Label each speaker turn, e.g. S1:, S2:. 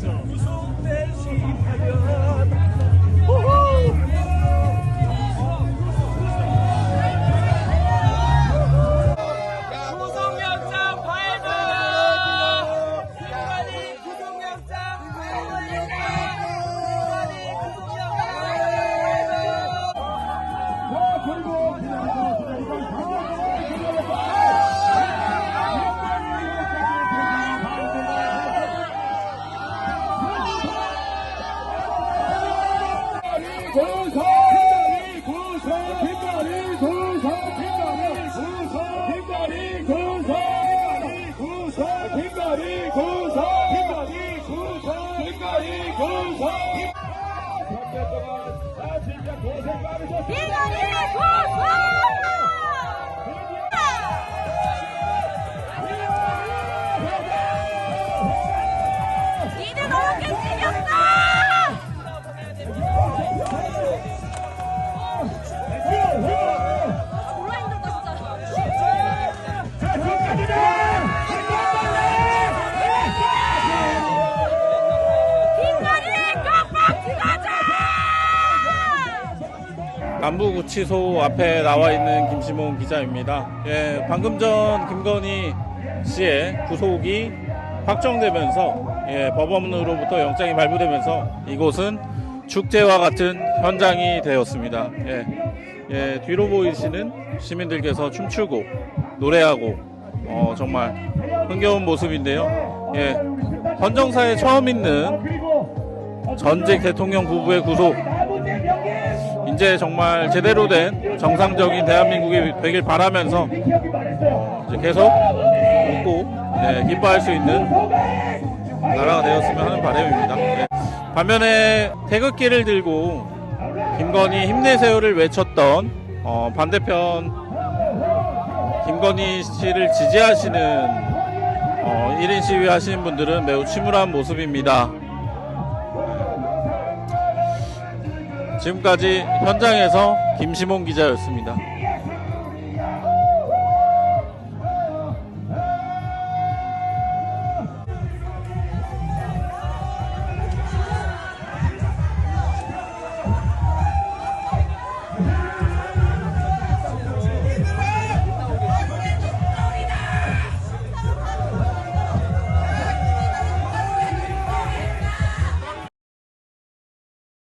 S1: Perfecto. Viva, viva, viva!
S2: 남부구치소 앞에 나와 있는 김시몬 기자입니다. 예, 방금 전 김건희 씨의 구속이 확정되면서 예, 법원으로부터 영장이 발부되면서 이곳은 축제와 같은 현장이 되었습니다. 예, 예, 뒤로 보이시는 시민들께서 춤추고 노래하고 어, 정말 흥겨운 모습인데요. 예, 헌정사에 처음 있는 전직 대통령 부부의 구속 이제 정말 제대로 된 정상적인 대한민국이 되길 바라면서 어, 이제 계속 웃고 네, 기뻐할 수 있는 나라가 되었으면 하는 바람입니다. 네. 반면에 태극기를 들고 김건희 힘내세요를 외쳤던 어, 반대편 김건희 씨를 지지하시는 어, 1인 시위 하시는 분들은 매우 침울한 모습입니다. 지금까지 현장에서 김시몬 기자였습니다.